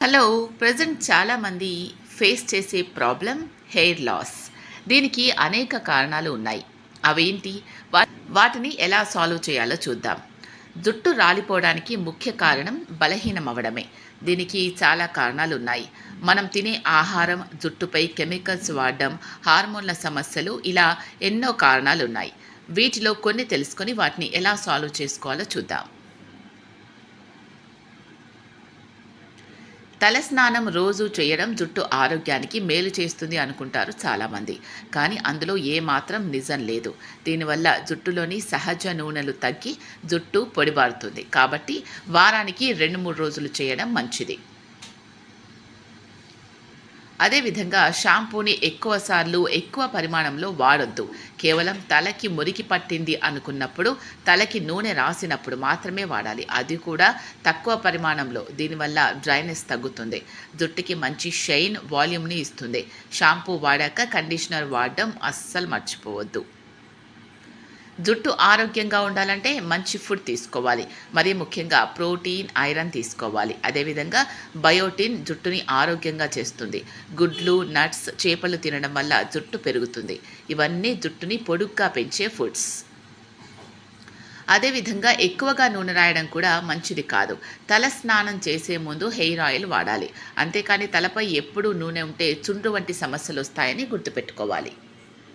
Hello present చాలామంది face చేసే problem hair loss. దీనికి అనేక కారణాలు ఉన్నాయి. అవేంటి? వా వాటిని ఎలా సాల్వ్ చేయాలో చూద్దాం. జుట్టు రాలిపోవడానికి ముఖ్య కారణం బలహీనం అవడమే దీనికి చాలా కారణాలు ఉన్నాయి. మనం తినే ఆహారం జుట్టుపై కెమికల్స్ వాడడం హార్మోన్ల సమస్యలు ఇలా ఎన్నో కారణాలు ఉన్నాయి వీటిలో కొన్ని తెలుసుకొని వాటిని ఎలా సాల్వ్ చేసుకోవాలో చూద్దాం. తలస్నానం రోజు చేయడం జుట్టు ఆరోగ్యానికి మేలు చేస్తుంది అనుకుంటారు చాలామంది. కానీ అందులో ఏమాత్రం నిజం లేదు. దీనివల్ల జుట్టులోని సహజ నూనెలు తగ్గి జుట్టు పొడిబారుతుంది. కాబట్టి వారానికి రెండు మూడు రోజులు చేయడం మంచిది. అదేవిధంగా షాంపూని ఎక్కువసార్లు ఎక్కువ పరిమాణంలో వాడొద్దు. కేవలం తలకి మురికి పట్టింది అనుకున్నప్పుడు తలకి నూనె రాసినప్పుడు మాత్రమే వాడాలి. అది కూడా తక్కువ పరిమాణంలో. దీనివల్ల డ్రైనెస్ తగ్గుతుంది. జుట్టుకి మంచి షైన్ వాల్యూమ్ని ఇస్తుంది. షాంపూ వాడాక కండిషనర్ వాడడం అస్సలు మర్చిపోవద్దు. జుట్టు ఆరోగ్యంగా ఉండాలంటే మంచి ఫుడ్ తీసుకోవాలి. మరీ ముఖ్యంగా ప్రోటీన్ ఐరన్ తీసుకోవాలి. అదేవిధంగా బయోటిన్ జుట్టుని ఆరోగ్యంగా చేస్తుంది. గుడ్లు నట్స్ చేపలు తినడం వల్ల జుట్టు పెరుగుతుంది. ఇవన్నీ జుట్టుని పొడుగ్గా పెంచే ఫుడ్స్. అదేవిధంగా ఎక్కువగా నూనె రాయడం కూడా మంచిది కాదు. తల స్నానం చేసే ముందు హెయిర్ ఆయిల్ వాడాలి. అంతేకాని తలపై ఎప్పుడూ నూనె ఉంటే చుండ్రు వంటి సమస్యలు వస్తాయని గుర్తుపెట్టుకోవాలి.